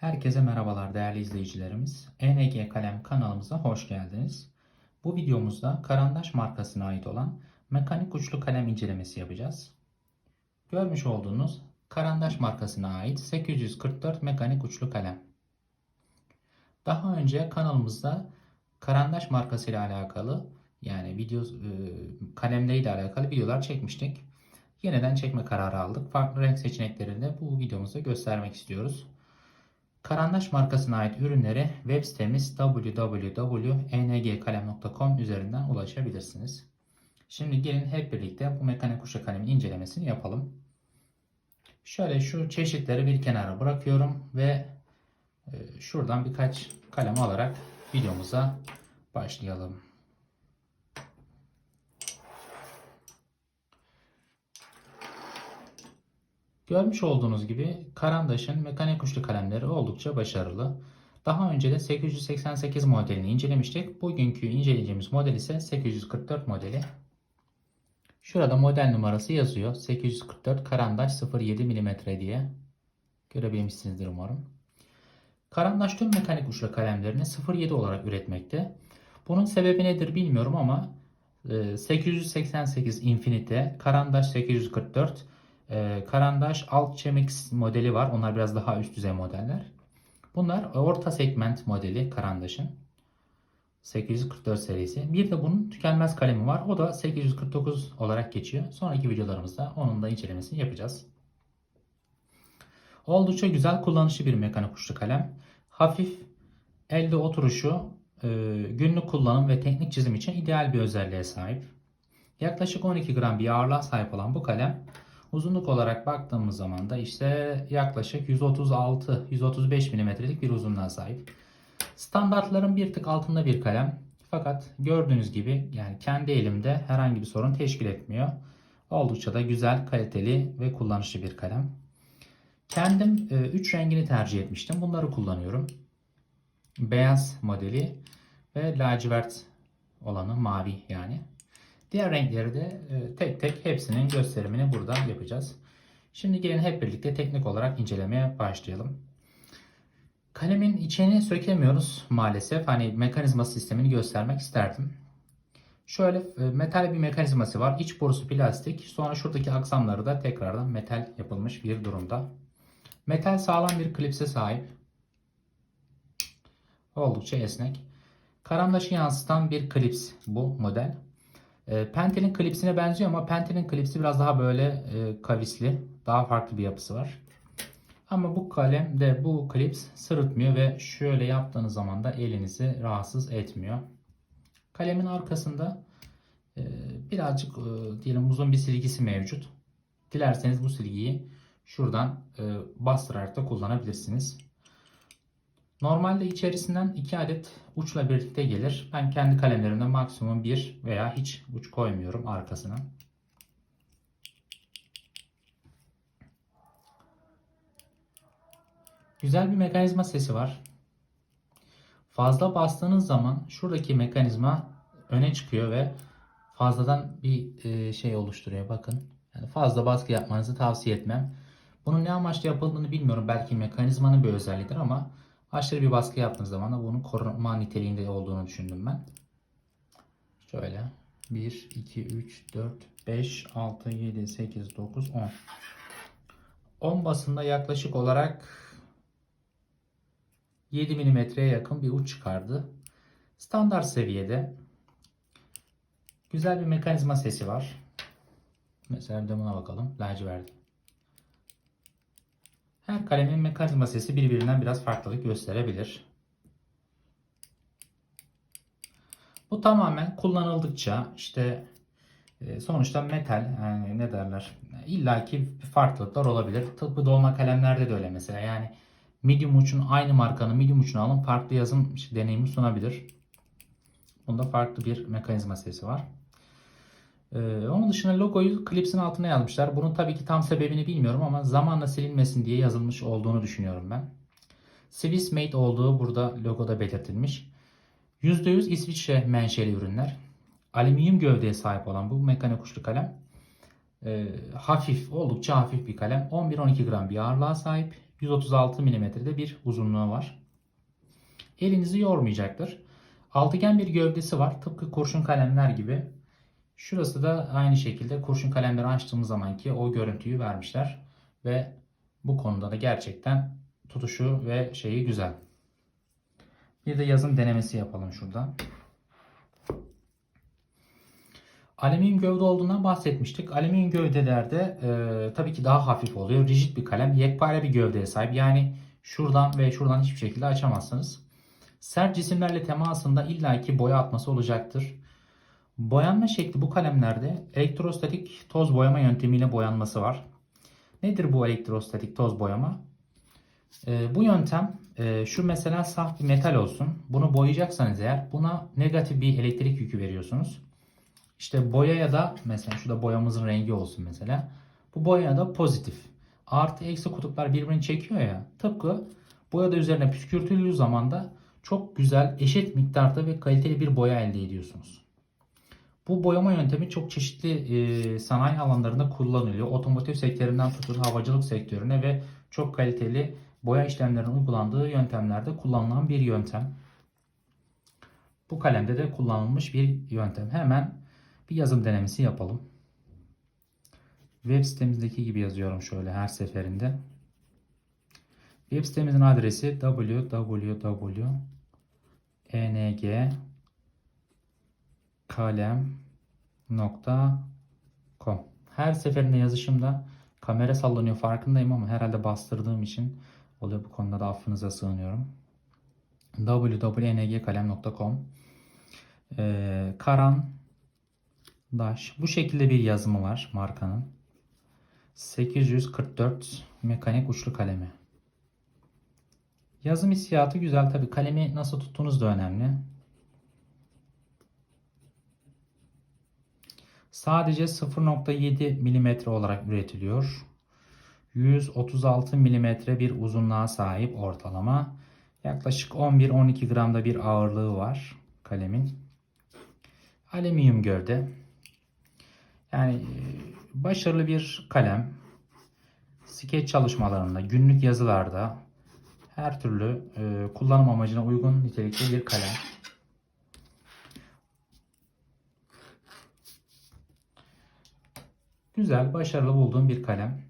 Herkese merhabalar değerli izleyicilerimiz. ENG Kalem kanalımıza hoş geldiniz. Bu videomuzda Karandaş markasına ait olan mekanik uçlu kalem incelemesi yapacağız. Görmüş olduğunuz Karandaş markasına ait 844 mekanik uçlu kalem. Daha önce kanalımızda Karandaş markası ile alakalı yani video e, kalemleriyle alakalı videolar çekmiştik. Yeniden çekme kararı aldık. Farklı renk seçeneklerini de bu videomuzda göstermek istiyoruz. Karandaş markasına ait ürünlere web sitemiz www.engkalem.com üzerinden ulaşabilirsiniz. Şimdi gelin hep birlikte bu mekanik kuşa kalemin incelemesini yapalım. Şöyle şu çeşitleri bir kenara bırakıyorum ve e, şuradan birkaç kalem alarak videomuza başlayalım. Görmüş olduğunuz gibi Karandaş'ın mekanik uçlu kalemleri oldukça başarılı. Daha önce de 888 modelini incelemiştik. Bugünkü inceleyeceğimiz model ise 844 modeli. Şurada model numarası yazıyor. 844 Karandaş 07 mm diye. Görebilmişsinizdir umarım. Karandaş tüm mekanik uçlu kalemlerini 07 olarak üretmekte. Bunun sebebi nedir bilmiyorum ama 888 Infinite, Karandaş 844 ee, Karandaş Alt Chemix modeli var. Onlar biraz daha üst düzey modeller. Bunlar orta segment modeli Karandaş'ın. 844 serisi. Bir de bunun tükenmez kalemi var. O da 849 olarak geçiyor. Sonraki videolarımızda onun da incelemesini yapacağız. Oldukça güzel kullanışlı bir mekanik uçlu kalem. Hafif, elde oturuşu, e, günlük kullanım ve teknik çizim için ideal bir özelliğe sahip. Yaklaşık 12 gram bir ağırlığa sahip olan bu kalem Uzunluk olarak baktığımız zaman da işte yaklaşık 136-135 mm'lik bir uzunluğa sahip. Standartların bir tık altında bir kalem. Fakat gördüğünüz gibi yani kendi elimde herhangi bir sorun teşkil etmiyor. Oldukça da güzel, kaliteli ve kullanışlı bir kalem. Kendim 3 e, rengini tercih etmiştim. Bunları kullanıyorum. Beyaz modeli ve lacivert olanı mavi yani. Diğer renkleri de e, tek tek hepsinin gösterimini burada yapacağız. Şimdi gelin hep birlikte teknik olarak incelemeye başlayalım. Kalemin içini sökemiyoruz maalesef. Hani mekanizma sistemini göstermek isterdim. Şöyle e, metal bir mekanizması var. İç borusu plastik. Sonra şuradaki aksamları da tekrardan metal yapılmış bir durumda. Metal sağlam bir klipse sahip. Oldukça esnek. Karandaşı yansıtan bir klips bu model. E, Pentel'in klipsine benziyor ama Pentel'in klipsi biraz daha böyle e, kavisli. Daha farklı bir yapısı var. Ama bu kalem de bu klips sırıtmıyor ve şöyle yaptığınız zaman da elinizi rahatsız etmiyor. Kalemin arkasında e, birazcık e, diyelim uzun bir silgisi mevcut. Dilerseniz bu silgiyi şuradan e, bastırarak da kullanabilirsiniz. Normalde içerisinden 2 adet uçla birlikte gelir. Ben kendi kalemlerimde maksimum 1 veya hiç uç koymuyorum arkasına. Güzel bir mekanizma sesi var. Fazla bastığınız zaman şuradaki mekanizma öne çıkıyor ve fazladan bir e, şey oluşturuyor. Bakın. Yani fazla baskı yapmanızı tavsiye etmem. Bunun ne amaçla yapıldığını bilmiyorum. Belki mekanizmanın bir özelliğidir ama Aşırı bir baskı yaptığınız zaman da bunun koruma niteliğinde olduğunu düşündüm ben. Şöyle 1, 2, 3, 4, 5, 6, 7, 8, 9, 10. 10 basında yaklaşık olarak 7 milimetreye yakın bir uç çıkardı. Standart seviyede güzel bir mekanizma sesi var. Mesela bir de buna bakalım. Lacivert. Her kalemin mekanizma sesi birbirinden biraz farklılık gösterebilir. Bu tamamen kullanıldıkça işte e, sonuçta metal yani ne derler illaki farklılıklar olabilir. Tıbbı dolma kalemlerde de öyle mesela yani medium uçun aynı markanın medium uçunu alın farklı yazım deneyimi sunabilir. Bunda farklı bir mekanizma sesi var. Ee, onun dışında logoyu klipsin altına yazmışlar. Bunun tabii ki tam sebebini bilmiyorum ama zamanla silinmesin diye yazılmış olduğunu düşünüyorum ben. Swiss made olduğu burada logoda belirtilmiş. %100 İsviçre menşeli ürünler. Alüminyum gövdeye sahip olan bu mekanik uçlu kalem e, hafif, oldukça hafif bir kalem. 11-12 gram bir ağırlığa sahip. 136 milimetrede bir uzunluğu var. Elinizi yormayacaktır. Altıgen bir gövdesi var. Tıpkı kurşun kalemler gibi. Şurası da aynı şekilde kurşun kalemleri açtığımız zamanki o görüntüyü vermişler. Ve bu konuda da gerçekten tutuşu ve şeyi güzel. Bir de yazım denemesi yapalım şurada. Alüminyum gövde olduğundan bahsetmiştik. Alüminyum gövdelerde e, tabii ki daha hafif oluyor. Rigid bir kalem. Yekpare bir gövdeye sahip. Yani şuradan ve şuradan hiçbir şekilde açamazsınız. Sert cisimlerle temasında illaki boya atması olacaktır. Boyanma şekli bu kalemlerde elektrostatik toz boyama yöntemiyle boyanması var. Nedir bu elektrostatik toz boyama? E, bu yöntem e, şu mesela saf bir metal olsun. Bunu boyayacaksanız eğer buna negatif bir elektrik yükü veriyorsunuz. İşte boyaya da mesela şurada boyamızın rengi olsun mesela. Bu boyaya da pozitif. Artı eksi kutuplar birbirini çekiyor ya. Tıpkı boya da üzerine püskürtüldüğü zaman da çok güzel eşit miktarda ve kaliteli bir boya elde ediyorsunuz. Bu boyama yöntemi çok çeşitli e, sanayi alanlarında kullanılıyor. Otomotiv sektöründen tutun havacılık sektörüne ve çok kaliteli boya işlemlerinin uygulandığı yöntemlerde kullanılan bir yöntem. Bu kalemde de kullanılmış bir yöntem. Hemen bir yazım denemesi yapalım. Web sitemizdeki gibi yazıyorum şöyle her seferinde. Web sitemizin adresi www.engkalem.com Her seferinde yazışımda kamera sallanıyor farkındayım ama herhalde bastırdığım için oluyor. Bu konuda da affınıza sığınıyorum. www.ngkalem.com ee, Karan Dash. Bu şekilde bir yazımı var markanın. 844 mekanik uçlu kalemi. Yazım hissiyatı güzel. Tabi kalemi nasıl tuttuğunuz da önemli. Sadece 0.7 mm olarak üretiliyor. 136 mm bir uzunluğa sahip ortalama. Yaklaşık 11-12 gramda bir ağırlığı var kalemin. Alüminyum gövde. Yani e, başarılı bir kalem. Skeç çalışmalarında, günlük yazılarda her türlü e, kullanım amacına uygun nitelikli bir kalem. Güzel, başarılı bulduğum bir kalem.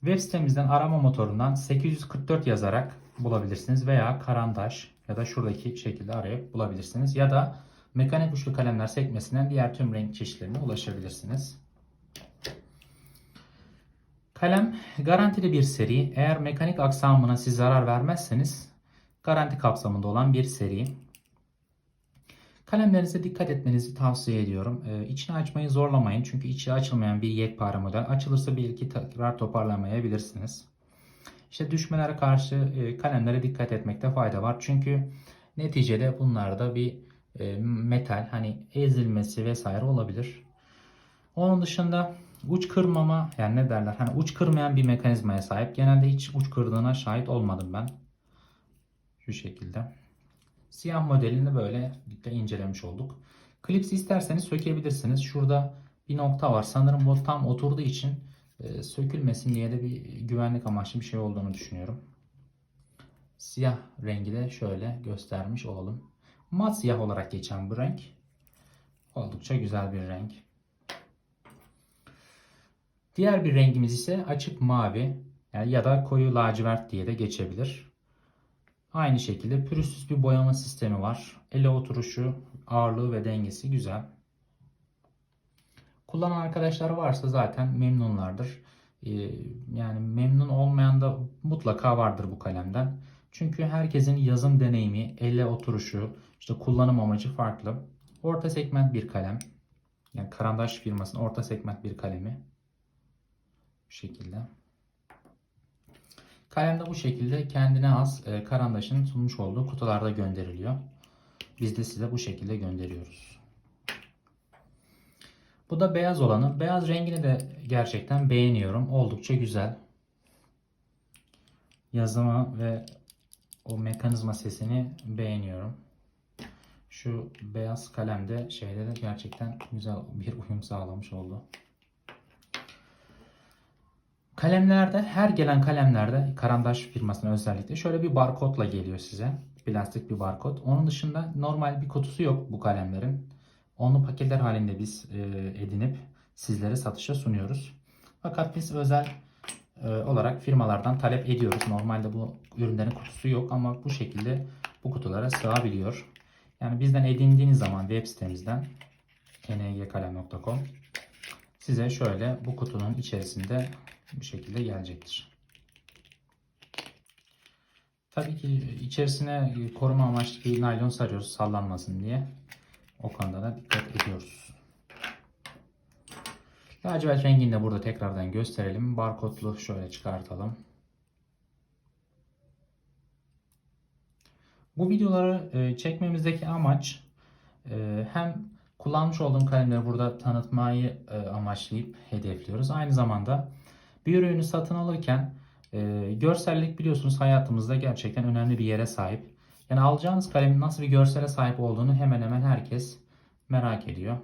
Web sitemizden arama motorundan 844 yazarak bulabilirsiniz veya karandaş ya da şuradaki şekilde arayıp bulabilirsiniz. Ya da mekanik uçlu kalemler sekmesinden diğer tüm renk çeşitlerine ulaşabilirsiniz. Kalem garantili bir seri. Eğer mekanik aksamına siz zarar vermezseniz garanti kapsamında olan bir seri. Kalemlerinize dikkat etmenizi tavsiye ediyorum. Ee, içini açmayı zorlamayın. Çünkü içi açılmayan bir yekpare model. Açılırsa bir iki tekrar toparlamayabilirsiniz. İşte düşmelere karşı e, kalemlere dikkat etmekte fayda var. Çünkü neticede bunlarda bir e, metal hani ezilmesi vesaire olabilir. Onun dışında uç kırmama yani ne derler hani uç kırmayan bir mekanizmaya sahip. Genelde hiç uç kırdığına şahit olmadım ben. Şu şekilde. Siyah modelini böyle birlikte incelemiş olduk. Klips isterseniz sökebilirsiniz. Şurada bir nokta var. Sanırım bu tam oturduğu için e, sökülmesin diye de bir güvenlik amaçlı bir şey olduğunu düşünüyorum. Siyah rengi de şöyle göstermiş olalım. Mat siyah olarak geçen bu renk. Oldukça güzel bir renk. Diğer bir rengimiz ise açık mavi yani ya da koyu lacivert diye de geçebilir. Aynı şekilde pürüzsüz bir boyama sistemi var. Ele oturuşu, ağırlığı ve dengesi güzel. Kullanan arkadaşlar varsa zaten memnunlardır. Ee, yani memnun olmayan da mutlaka vardır bu kalemden. Çünkü herkesin yazım deneyimi, elle oturuşu, işte kullanım amacı farklı. Orta segment bir kalem. Yani Karandaş firmasının orta segment bir kalemi. Bu şekilde. Kalem de bu şekilde kendine az e, Karandaş'ın sunmuş olduğu kutularda gönderiliyor. Biz de size bu şekilde gönderiyoruz. Bu da beyaz olanı. Beyaz rengini de gerçekten beğeniyorum. Oldukça güzel. Yazımı ve o mekanizma sesini beğeniyorum. Şu beyaz kalemde şeyde de gerçekten güzel bir uyum sağlamış oldu. Kalemlerde her gelen kalemlerde Karandaş firmasının özellikle şöyle bir barkodla geliyor size. Plastik bir barkod. Onun dışında normal bir kutusu yok bu kalemlerin. Onu paketler halinde biz e, edinip sizlere satışa sunuyoruz. Fakat biz özel e, olarak firmalardan talep ediyoruz. Normalde bu ürünlerin kutusu yok ama bu şekilde bu kutulara sığabiliyor. Yani bizden edindiğiniz zaman web sitemizden ngkalem.com size şöyle bu kutunun içerisinde bu şekilde gelecektir. Tabii ki içerisine koruma amaçlı bir naylon sarıyoruz sallanmasın diye. O konuda da dikkat ediyoruz. Lacivert rengini de burada tekrardan gösterelim. Barkodlu şöyle çıkartalım. Bu videoları e, çekmemizdeki amaç e, hem kullanmış olduğum kalemleri burada tanıtmayı e, amaçlayıp hedefliyoruz. Aynı zamanda bir ürünü satın alırken görsellik biliyorsunuz hayatımızda gerçekten önemli bir yere sahip. Yani alacağınız kalemin nasıl bir görsele sahip olduğunu hemen hemen herkes merak ediyor.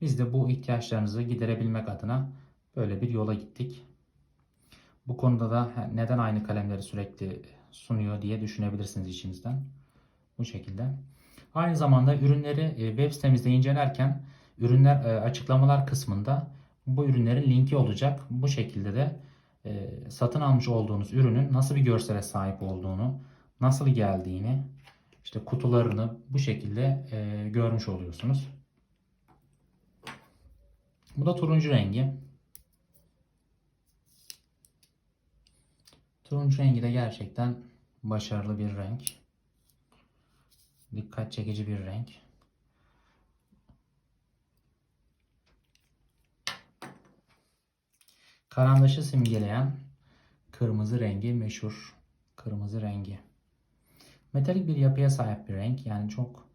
Biz de bu ihtiyaçlarınızı giderebilmek adına böyle bir yola gittik. Bu konuda da neden aynı kalemleri sürekli sunuyor diye düşünebilirsiniz içinizden. Bu şekilde. Aynı zamanda ürünleri e, web sitemizde incelerken ürünler e, açıklamalar kısmında bu ürünlerin linki olacak. Bu şekilde de e, satın almış olduğunuz ürünün nasıl bir görsele sahip olduğunu, nasıl geldiğini, işte kutularını bu şekilde görmüş oluyorsunuz. Bu da turuncu rengi. Turuncu rengi de gerçekten başarılı bir renk. Dikkat çekici bir renk. Karandaşı simgeleyen kırmızı rengi meşhur kırmızı rengi. Metalik bir yapıya sahip bir renk. Yani çok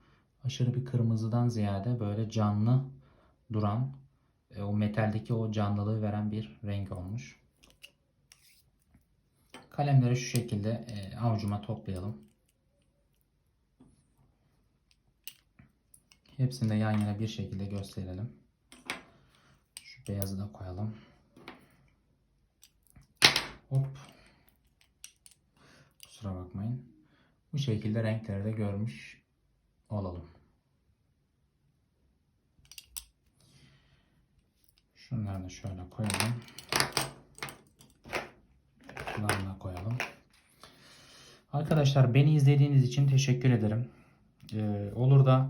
aşırı bir kırmızıdan ziyade böyle canlı duran e, o metaldeki o canlılığı veren bir renk olmuş. Kalemleri şu şekilde e, avucuma toplayalım. Hepsini de yan yana bir şekilde gösterelim. Şu beyazı da koyalım. Hop. Kusura bakmayın. Bu şekilde renkleri de görmüş olalım. Şunları da şöyle koyalım. Kulağına koyalım. Arkadaşlar beni izlediğiniz için teşekkür ederim. Ee, olur da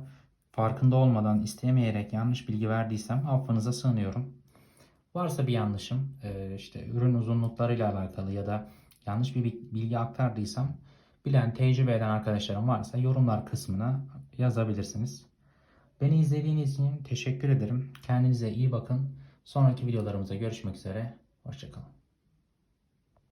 farkında olmadan istemeyerek yanlış bilgi verdiysem affınıza sığınıyorum. Varsa bir yanlışım e, işte ürün uzunluklarıyla alakalı ya da yanlış bir bilgi aktardıysam bilen tecrübe eden arkadaşlarım varsa yorumlar kısmına yazabilirsiniz. Beni izlediğiniz için teşekkür ederim. Kendinize iyi bakın. Sonraki videolarımızda görüşmek üzere. Hoşçakalın.